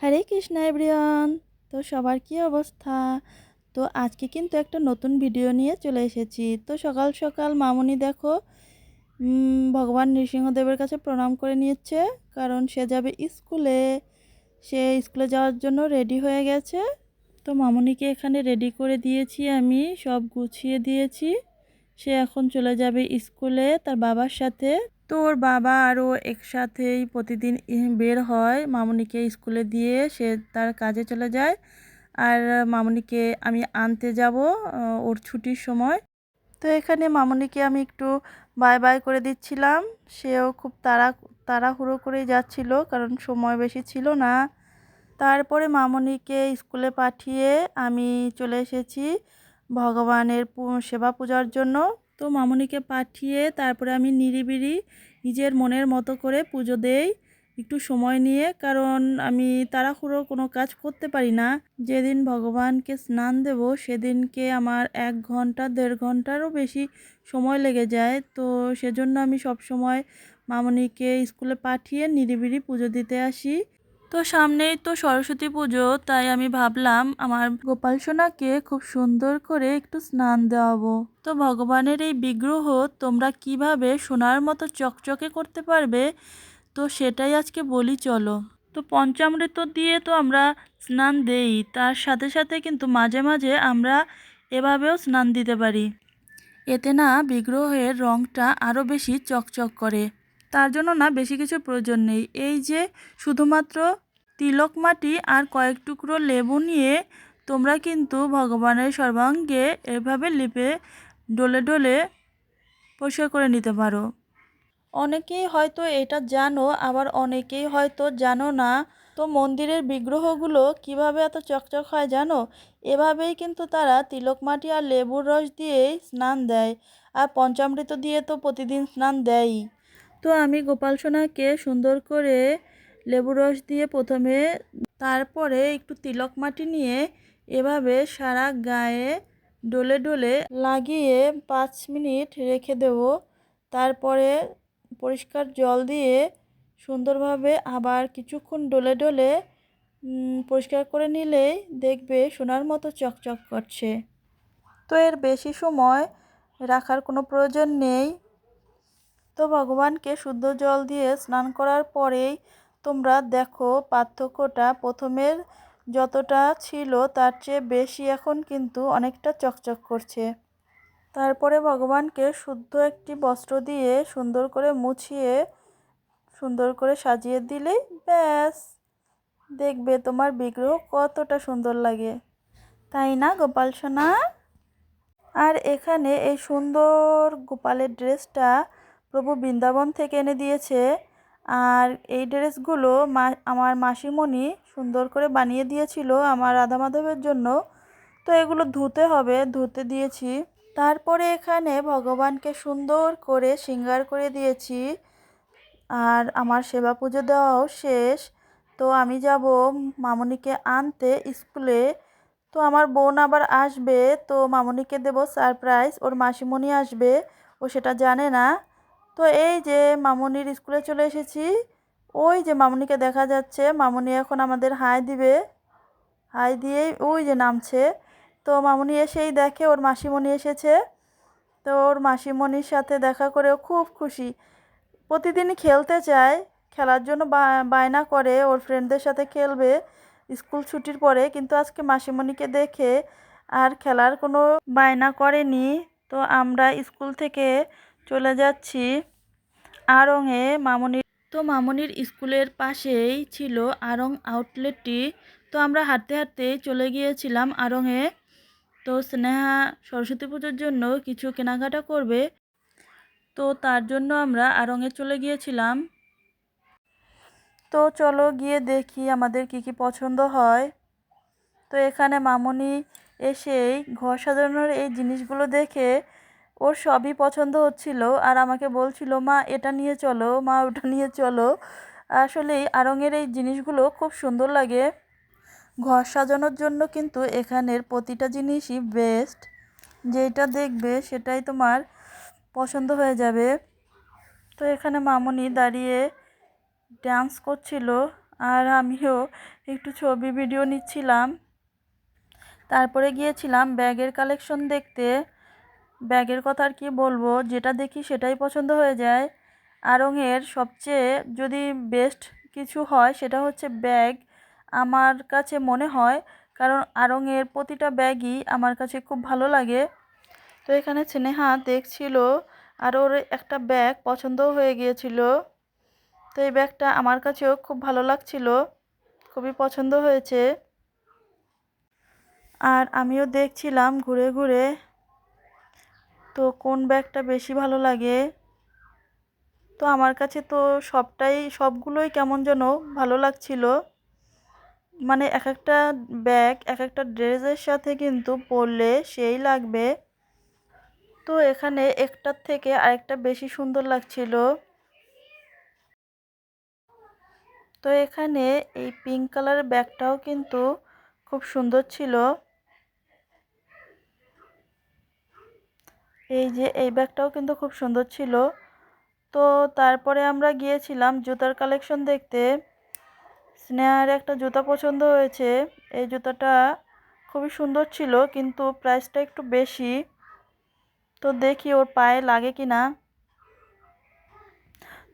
হরে Krishna everyone তো সবার কি অবস্থা? তো আজকে কিন্তু একটা নতুন ভিডিও নিয়ে চলে এসেছি। তো সকাল সকাল মামুনি দেখো ভগবান নৃসিংহদেবের কাছে প্রণাম করে নিচ্ছে কারণ সে যাবে স্কুলে। সে স্কুলে যাওয়ার জন্য রেডি হয়ে গেছে। তো মামুনিকে এখানে রেডি করে দিয়েছি আমি, সব গুছিয়ে দিয়েছি। সে এখন চলে যাবে স্কুলে তার বাবার সাথে। তো ওর বাবা আরও একসাথেই প্রতিদিন বের হয়। মামুনিকে স্কুলে দিয়ে সে তার কাজে চলে যায়। আর মামুনিকে আমি আনতে যাব ওর ছুটির সময়। তো এখানে মামুনিকে আমি একটু বাই বাই করে দিচ্ছিলাম। সেও খুব তাড়া, তাড়াহুড়ো করেই যাচ্ছিল, কারণ সময় বেশি ছিল না। তারপরে মামনিকে স্কুলে পাঠিয়ে আমি চলে এসেছি ভগবানের সেবা পূজার জন্য। তো মামনিকে পাঠিয়ে তারপরে আমি নিরিবিরি নিজের মনের মতো করে পুজো দেই, একটু সময় নিয়ে। কারণ আমি তাড়াহুড়ো কোনো কাজ করতে পারি না। যেদিন ভগবানকে স্নান দেব, সেদিনকে আমার এক ঘণ্টা, দেড় ঘন্টারও বেশি সময় লেগে যায়। তো সেজন্য আমি সব সময় মামনিকে স্কুলে পাঠিয়ে নিরিবিরি পুজো দিতে আসি। তো সামনেই তো সরস্বতী পুজো, তাই আমি ভাবলাম আমার গোপাল সোনাকে খুব সুন্দর করে একটু স্নান দেওয়াবো। তো ভগবানের এই বিগ্রহ তোমরা কীভাবে সোনার মতো চকচকে করতে পারবে, তো সেটাই আজকে বলি চলো। তো পঞ্চামৃত দিয়ে তো আমরা স্নান দেই, তার সাথে সাথে কিন্তু মাঝে মাঝে আমরা এভাবেও স্নান দিতে পারি। এতে না বিগ্রহের রঙটা আরও বেশি চকচক করে। তার জন্য না বেশি কিছু প্রয়োজন নেই। এই যে শুধুমাত্র তিলক মাটি আর কয়েক টুকরো লেবু নিয়ে তোমরা কিন্তু ভগবানের সর্বাঙ্গে এভাবে লিপে ডলে ডলে পরিষ্কার করে নিতে পারো। অনেকেই হয়তো এটা জানো, আবার অনেকেই হয়তো জানো না। তো মন্দিরের বিগ্রহগুলো কীভাবে এত চকচক হয় জানো? এভাবেই কিন্তু তারা তিলক মাটি আর লেবুর রস দিয়েই স্নান দেয়। আর পঞ্চামৃত দিয়ে তো প্রতিদিন স্নান দেয়ই। তো আমি গোপাল সোনাকে সুন্দর করে লেবু রস দিয়ে প্রথমে তারপরে একটু তিলক মাটি নিয়ে এভাবে সারা গায়ে ডলে ডলে লাগিয়ে পাঁচ মিনিট রেখে দেব। তারপরে পরিষ্কার জল দিয়ে সুন্দরভাবে আবার কিছুক্ষণ ডলে ডলে পরিষ্কার করে নিলেই দেখবে সোনার মতো চকচক করছে। তো এর বেশি সময় রাখার কোনো প্রয়োজন নেই। তো ভগবানকে শুদ্ধ জল দিয়ে স্নান করার পরেই তোমরা দেখো পার্থক্যটা প্রথমের যতটা ছিল তার চেয়ে বেশি এখন কিন্তু অনেকটা চকচক করছে। তারপরে ভগবানকে শুদ্ধ একটি বস্ত্র দিয়ে সুন্দর করে মুছিয়ে, সুন্দর করে সাজিয়ে দিলেই ব্যাস। দেখবে তোমার বিগ্রহ কতটা সুন্দর লাগে। তাই না, গোপাল সোনা? আর এখানে এই সুন্দর গোপালের ড্রেসটা প্রভু বৃন্দাবন থেকে এনে দিয়েছে। আর এই ড্রেসগুলো মা, আমার মাসিমণি সুন্দর করে বানিয়ে দিয়েছিল আমার রাধা মাধবের জন্য। তো এগুলো ধুতে হবে, ধুতে দিয়েছি। তারপরে এখানে ভগবানকে সুন্দর করে শৃঙ্গার করে দিয়েছি। আর আমার সেবা পুজো দেওয়াও শেষ। তো আমি যাব মামনিকে আনতে স্কুলে। তো আমার বোন আবার আসবে, তো মামনিকে দেব সারপ্রাইজ। ওর মাসিমণি আসবে, ও সেটা জানে না। তো এই যে মামনির স্কুলে চলে এসেছি। ওই যে মামনিকে দেখা যাচ্ছে। মামনি এখন আমাদের হাই দিবে। হাই দিয়েই ওই যে নামছে। তো মামনি এসেই দেখে ওর মাসিমণি এসেছে। তো ওর মাসিমণির সাথে দেখা করেও খুব খুশি। প্রতিদিনই খেলতে চায়, খেলার জন্য বায়না করে, ওর ফ্রেন্ডদের সাথে খেলবে স্কুল ছুটির পরে। কিন্তু আজকে মাসিমণিকে দেখে আর খেলার কোনো বায়না করেনি। তো আমরা স্কুল থেকে চলে যাচ্ছি। আড়ংয়ে মামনির তো মামনির স্কুলের পাশেই ছিল আড়ং আউটলেটটি। তো আমরা হাঁটতে হাঁটতে চলে গিয়েছিলাম আড়ংয়ে। তো স্নেহা সরস্বতী পুজোর জন্য কিছু কেনাকাটা করবে। তো তার জন্য আমরা আড়ংয়ে চলে গিয়েছিলাম। তো চলো গিয়ে দেখি আমাদের কি কি পছন্দ হয়। তো এখানে মামনি এসেই ঘর সাজানোর এই জিনিসগুলো দেখে ওর সবই পছন্দ হচ্ছিল আর আমাকে বলছিল, মা, এটা নিয়ে চলো, মা, ওটা নিয়ে চলো। আসলেই আড়ংয়ের এই জিনিসগুলো খুব সুন্দর লাগে। ঘর সাজানোর জন্য কিন্তু এখানের প্রতিটা জিনিসই বেস্ট যেটা দেখবে সেটাই তোমার পছন্দ হয়ে যাবে। তো এখানে মামনি দাঁড়িয়ে ডান্স করছিল আর আমিও একটু ছবি ভিডিও নিচ্ছিলাম। তারপরে গিয়েছিলাম ব্যাগের কালেকশন দেখতে। ব্যাগের কথা আর কি বলব? যেটা দেখি সেটাই পছন্দ হয়ে যায়। আড়ংয়ের সবচেয়ে যদি বেস্ট কিছু হয় সেটা হচ্ছে ব্যাগ। আমার কাছে মনে হয়, কারণ আড়ংয়ের প্রতিটা ব্যাগই আমার কাছে খুব ভালো লাগে। তো এখানে স্নেহা দেখছিল, আর ওর একটা ব্যাগ পছন্দও হয়ে গিয়েছিল। তো এই ব্যাগটা আমার কাছেও খুব ভালো লাগছিল। খুবই পছন্দ হয়েছে। আর আমিও দেখছিলাম ঘুরে ঘুরে। তো কোন ব্যাগটা বেশি ভালো লাগে? তো আমার কাছে তো সবটাই, সবগুলোই কেমন যেন ভালো লাগছিল। মানে এক একটা ব্যাগ এক একটা ড্রেসের সাথে কিন্তু পরলে সেই লাগবে। তো এখানে একটার থেকে আরেকটা বেশি সুন্দর লাগছিল। তো এখানে এই পিঙ্ক কালারের ব্যাগটাও কিন্তু খুব সুন্দর ছিল। এই যে, এই ব্যাগটাও কিন্তু খুব সুন্দর ছিল। তো তারপরে আমরা গিয়েছিলাম জুতার কালেকশন দেখতে। স্নেহার একটা জুতা পছন্দ হয়েছে। এই জুতাটা খুবই সুন্দর ছিল, কিন্তু প্রাইসটা একটু বেশি। তো দেখি ওর পায়ে লাগে কি না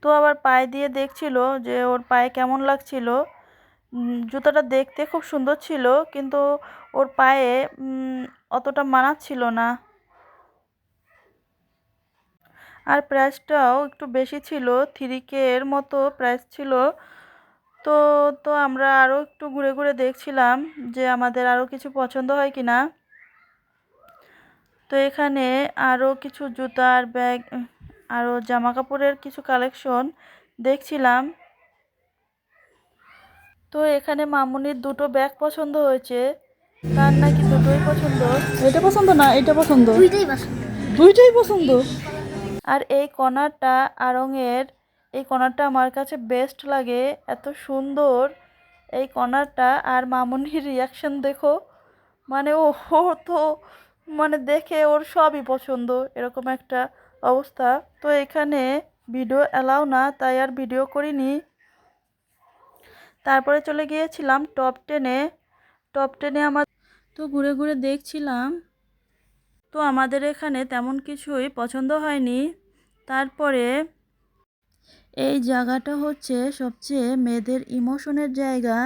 তো আবার পায়ে দিয়ে দেখছিল যে ওর পায়ে কেমন লাগছিল। জুতাটা দেখতে খুব সুন্দর ছিল, কিন্তু ওর পায়ে অতটা মানাচ্ছিল না। আর প্রাইসটাও একটু বেশি ছিল থ্রি কে এর মতো প্রাইস ছিল। তো তো আমরা আরও একটু ঘুরে ঘুরে দেখছিলাম যে আমাদের আরও কিছু পছন্দ হয় কি না তো এখানে আরও কিছু জুতার ব্যাগ আরও জামা কাপড়ের কিছু কালেকশন দেখছিলাম। তো এখানে মামুনির দুটো ব্যাগ পছন্দ হয়েছে। তার নাকি দুটোই পছন্দ? এটা পছন্দ না এটা পছন্দ? দুইটাই পছন্দ। দুইটাই পছন্দ? আর এই কর্নারটা আড়ংয়ের এই কর্নারটা আমার কাছে বেস্ট লাগে, এত সুন্দর। এই কর্নারটা আর মামুনির রিয়াকশন দেখো মানে ও তো মানে দেখে ওর সবই পছন্দ, এরকম একটা অবস্থা। তো এখানে ভিডিও অ্যালাউ না, তাই আর ভিডিও করিনি। তারপরে চলে গিয়েছিলাম টপ টেনে টপ টেনে আমার তো ঘুরে ঘুরে দেখছিলাম তো আমাদের এখানে তেমন কিছুই পছন্দ হয়নি। তারপরে এই জায়গাটা হচ্ছে সবচেয়ে মেয়েদের ইমোশনের জায়গা,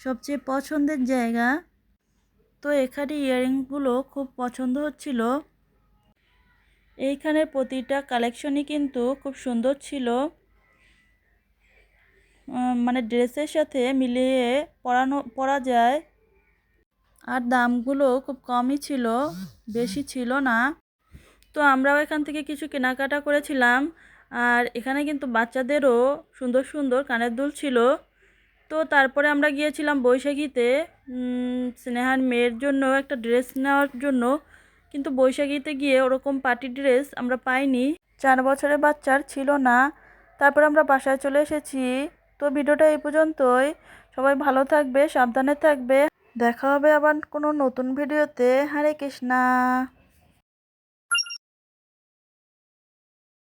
সবচেয়ে পছন্দের জায়গা। তো এখানে ইয়াররিংগুলো খুব পছন্দ হচ্ছিল। এইখানে প্রতিটা কালেকশনই কিন্তু খুব সুন্দর ছিল। মানে ড্রেসের সাথে মিলিয়ে পরানো, পরা যায়। আর দামগুলো খুব কমই ছিল, বেশি ছিল না। তো আমরাও এখান থেকে কিছু কেনাকাটা করেছিলাম, আর এখানে কিন্তু বাচ্চাদেরও সুন্দর সুন্দর কানের দুল ছিল। তো তারপরে আমরা গিয়েছিলাম বৈশাখীতে স্নেহার মেয়ের জন্য একটা ড্রেস নেওয়ার জন্য। কিন্তু বৈশাখীতে গিয়ে ওরকম পার্টি ড্রেস আমরা পাইনি, চার বছরের বাচ্চার ছিল না। তারপর আমরা বাসায় চলে এসেছি। তো ভিডিওটা এই পর্যন্তই। সবাই ভালো থাকবে, সাবধানে থাকবে। দেখা হবে আবার কোনো নতুন ভিডিওতে। হরে কৃষ্ণা।